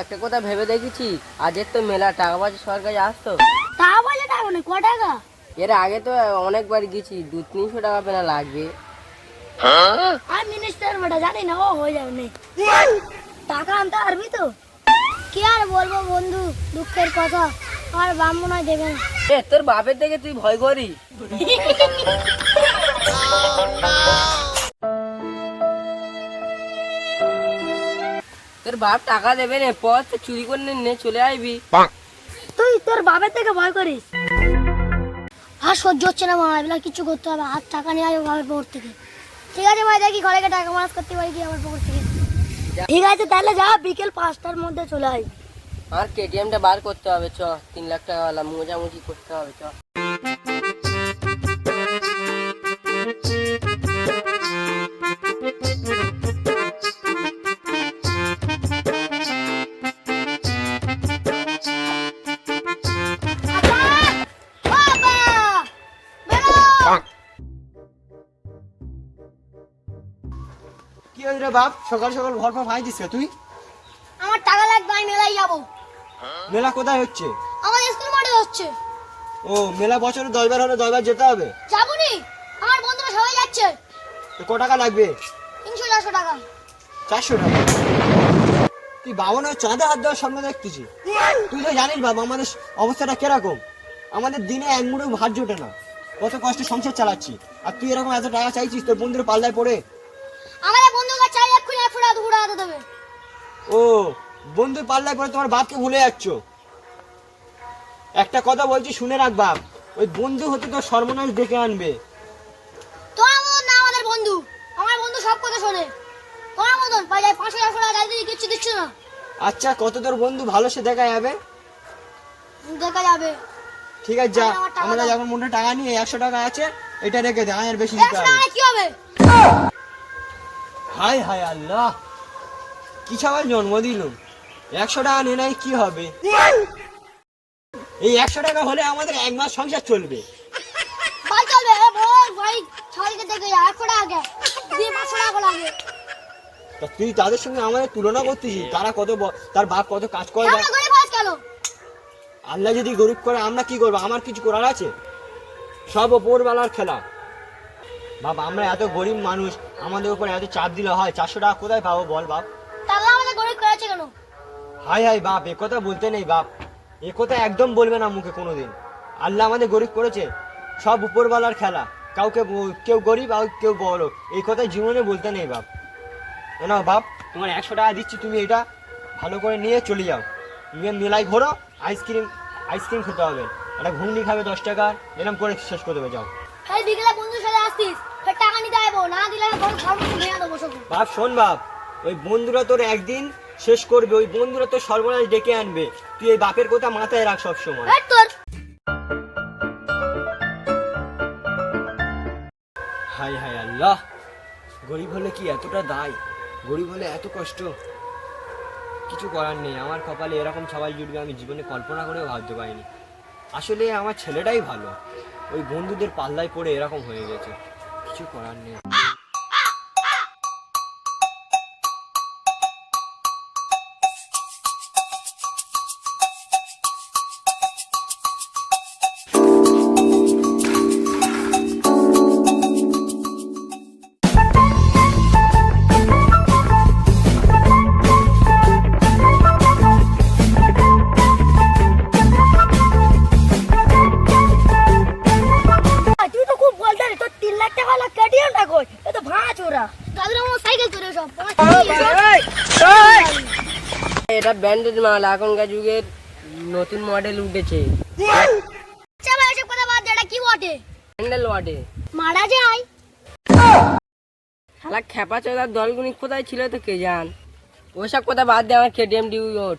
একটা কথা ভেবে দেখেছি আজের তো মেলা টাকা পয়সা সরকারি আসতো। তা বলে টাকা নেই ক টাকা? এর আগে তো অনেকবার গেছি দু তিনশো টাকা পেনা লাগবে। আর মিনিস্টার বেটা জানি না ও হয়ে যাবে নে টাকা আনতে পারবি তো? কি আর বলব বন্ধু দুঃখের কথা আমার ব্রাহ্মণ হয় দেবে না। এ তোর বাপের দেখে তুই ভয় করি তোর বাপ টাকা দেবে না পর তো চুরি করে নে, চলে আসবি তুই তোর বাবার থেকে ভয় করিস। আর সহ্য হচ্ছে না মা এগুলো কিছু করতে হবে হাত টাকা নিয়ে আসব বাবার পকর থেকে। ঠিক আছে ভাই দেখি ঘরে গিয়ে টাকা মারাজ করতে পারি কি আমার পকর থেকে। ঠিক আছে তাহলে যা বিকেল পাঁচটার মধ্যে চলে আসবি আর কেটিএমটা বার করতে হবে চ তিন লাখ টাকা মোজামুজি করতে হবে চ। রে বাপ সকাল সকাল ঘর পর ভাই দিস তুই? আমার টাকা লাগবে আমি মেলায় যাব। মেলা কোথায় হচ্ছে? আমার স্কুল মাঠে হচ্ছে। ও মেলা বছরে দশবার হলে দশবার যেতে হবে? যাব নি আমার বন্ধুরা সবাই যাচ্ছে। তো ক টাকা লাগবে? তিনশো চারশো টাকা। চারশো টাকা? তুই বাবানের চাঁদে হাত দেওয়ার স্বপ্ন দেখতেছি তুই তো জানিস বাবা আমাদের অবস্থাটা কীরকম? আমাদের দিনে এক মুঠো ভাত জোটে না। কত কষ্টে সংসার চালাচ্ছি। আর তুই এরকম এত টাকা চাইছিস তোর বন্ধুর পাল্লায় পড়ে? দু ফুটা হাতে দেবে। ও বন্ধুর পাল্লায় পড়ে তোমার বাপকে ভুলে যাচ্ছ। একটা কথা বলছি শুনে রাখ বাপ। ওই বন্ধু হতে তো সর্বনাশ ডেকে আনবে। তোমার মতন না আমাদের বন্ধু। আমার বন্ধু সব কথা শোনে। তোমার মতন বাজায় পাঁচশো চারশো টাকা গাড়ি দিয়ে কিচ্ছু দিচ্ছ না। আচ্ছা কত তোর বন্ধু ভালো সে দেখা যাবে? দেখা যাবে। ঠিক আছে যা। আমরা যখন মনে টাকা নিয়ে একশো টাকা আছে এটা রেখে দে আর বেশি দিতে হবে। কি হবে? হাই হাই আল্লাহ। কি সবাই জন্ম দিল? একশো টাকা নিয়ে নাই কি হবে? এই একশো টাকা হলে আমাদের এক মাস সংসার চলবে। তুই তাদের সঙ্গে আমাদের তুলনা করতেছিস তারা কত তার বাপ কত কাজ করে আল্লাহ যদি গরিব করে আমরা কি করব? আমার কিছু করার আছে? সব ওপরবেলার খেলা। বাবা আমরা এত গরিব মানুষ আমাদের উপর এত চাপ দিলে হয় চারশো টাকা কোথায় পাবো বল বাপ? তাহলে আমাদের গরিব করেছে কেন? হাই হাই বাপ এ কথা বলতে নেই বাপ। এ কথা একদম বলবে না মুখে কোনোদিন। আল্লাহ আমাদের গরিব করেছে। সব উপরওয়ালার খেলা। কাউকে কেউ গরিব আর কেউ বড়। এই কথা জীবনে বলতে নেই বাপ। না বাপ তোমার একশো টাকা দিচ্ছি তুমি এটা ভালো করে নিয়ে চলে যাও। নিয়ে মেলায় ঘোরো আইসক্রিম আইসক্রিম খেতে হবে। একটা ঘুগনি খাবে দশ টাকা এরকম করে শেষ করে দেবে যাও। বিকেলে বন্ধুর সাথে আসতিস? টাকা নিতে আইবো না দিলে ঘর সর্বস্ব ভেঙে দেবো সব। বাপ শোন বাপ ওই বন্ধুরা তোর একদিন শেষ করবে ওই বন্ধুরা তোর সর্বনাশ ডেকে আনবে। তুই এই বাপের কথা মাথায় রাখ সব সময় তোর। হাই হাই আল্লাহ গরিব হলে কি এতটা দায়? গরিব হলে এত কষ্ট? কিছু করার নেই আমার কপালে এরকম সবাই জুটবে আমি জীবনে কল্পনা করেও ভাবতে পারিনি। আসলে আমার ছেলেটাই ভালো ওই বন্ধুদের পাল্লায় পড়ে এরকম হয়ে গেছে। কিছু করার নেই তুই এটা ব্যান্ডেড মাল এখনকার যুগের নতুন মডেল উঠেছে। আচ্ছা ভাই এসব কথা বাদ দে এটা কি বটে? ব্যান্ডেল ওয়াটে মারা যায়? শালা খেপা চোদার দলগুনি কোথায় ছিল তো কে জান? ওইসব কথা বাদ দে আমার কেটিএম ডিউ ওঠ।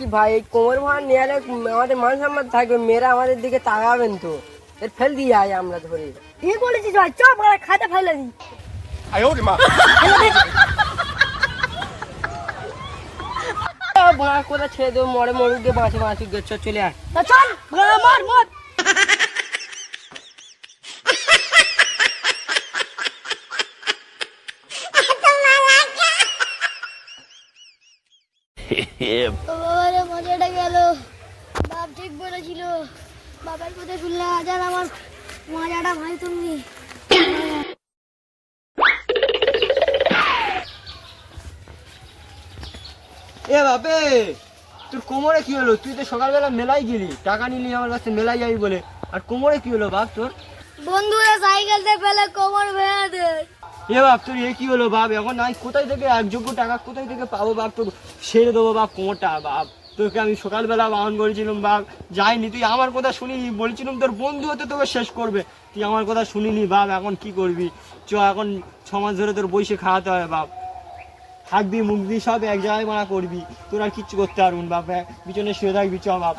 কি ভাই? এই কোমর ভাঙা নিয়ে এলে আমাদের মান সম্মান থাকবে মেয়েরা আমাদের দিকে তাকাবেন তো। এর ফেল দিয়ে আয় আমরা ধরে। ঠিক বলেছিস ভাই? চপ মারা খাতে ফেলে দিই। বাঁ করে ছেড়ে দেবো? মরে মরুক গে বাঁচে বাঁচুক গে চলে আয়। চল মার মার। মজাটা গেল। বাপ ঠিক বলেছিল। বাবার কথা শুনলে আজ আর আমার মজাটা ভাই তুমি। এ বাপে তোর কোমরে কি হলো? তুই তো সকালবেলা মেলাই গেলি। টাকা নিলি আমার কাছে মেলাই যাবি বলে। আর কোমরে কি হলো বাপ তোর? বন্ধুরা সাইকেলতে পেলে কোমর ভেঙে দেয়। এ বাপ তোর এ কি হলো বাপ? এখন আমি কোথায় থেকে একযোগ্য টাকা কোথায় থেকে পাবো বাপ? তোর সেরে দেবো বাপ কোমরটা বাপ। তোকে আমি সকালবেলা বাহন করেছিলাম বাপ। যাইনি তুই আমার কথা শুনিনি। বলছিলাম তোর বন্ধু হতে তোকে শেষ করবে। তুই আমার কথা শুনিনি বাপ এখন কি করবি? চ এখন ছ মাস ধরে তোর বইসে খাওয়াতে হবে বাপ। থাকবি মুখ দিয়ে সব এক জায়গায় মারা করবি। তোর আর কিচ্ছু করতে পারবুন বাপ হ্যাঁ, পিছনে শুয়ে থাকবি চ বাপ।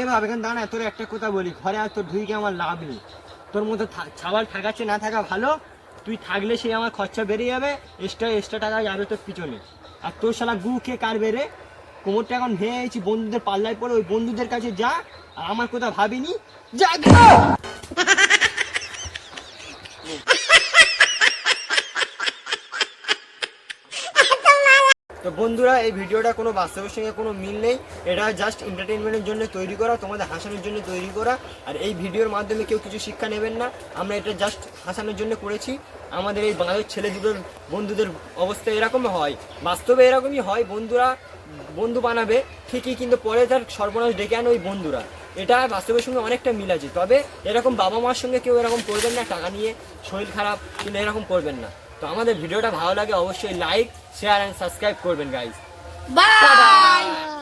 এ বাপ এখানে দাঁড়া তোর একটা কথা বলি। ঘরে আর তোর ধুইকে আমার লাভ নেই। তোর মতো ছাওয়াল থাকাচ্ছে না থাকা ভালো, তুই থাকলে সেই আমার খরচা বেড়ে যাবে এক্সট্রা এক্সট্রা টাকা যাবে তোর পিছনে। আর তোর শালা গু খেয়ে কার বেড়ে? কোমরটা এখন ভেঙে গেছি বন্ধুদের পাল্লায় পড়ে, ওই বন্ধুদের কাছে যা, আর আমার কোথাও ভাবিনি যা তো বন্ধুরা, এই ভিডিওটা কোনো বাস্তবের সঙ্গে কোনো মিল নেই। এটা জাস্ট এন্টারটেনমেন্টের জন্য তৈরি করা, তোমাদের হাসানোর জন্য তৈরি করা। আর এই ভিডিওর মাধ্যমে কেউ কিছু শিক্ষা নেবেন না। আমরা এটা জাস্ট হাসানোর জন্য করেছি। আমাদের এই বাঙালির ছেলে দুটোর বন্ধুদের অবস্থা এরকম হয়, বাস্তবে এরকমই হয়। বন্ধুরা, বন্ধু বানাবে ঠিকই, কিন্তু পরে তার সর্বনাশ ডেকে আনে ওই বন্ধুরা। এটা বাস্তবের সঙ্গে অনেকটা মিল আছে। তবে এরকম বাবা মার সঙ্গে কেউ এরকম করবেন না, টাকা নিয়ে শরীর খারাপ, কিন্তু এরকম করবেন না। তো আমাদের ভিডিওটা ভালো লাগে অবশ্যই লাইক শেয়ার অ্যান্ড সাবস্ক্রাইব করবেন গাইজ বাই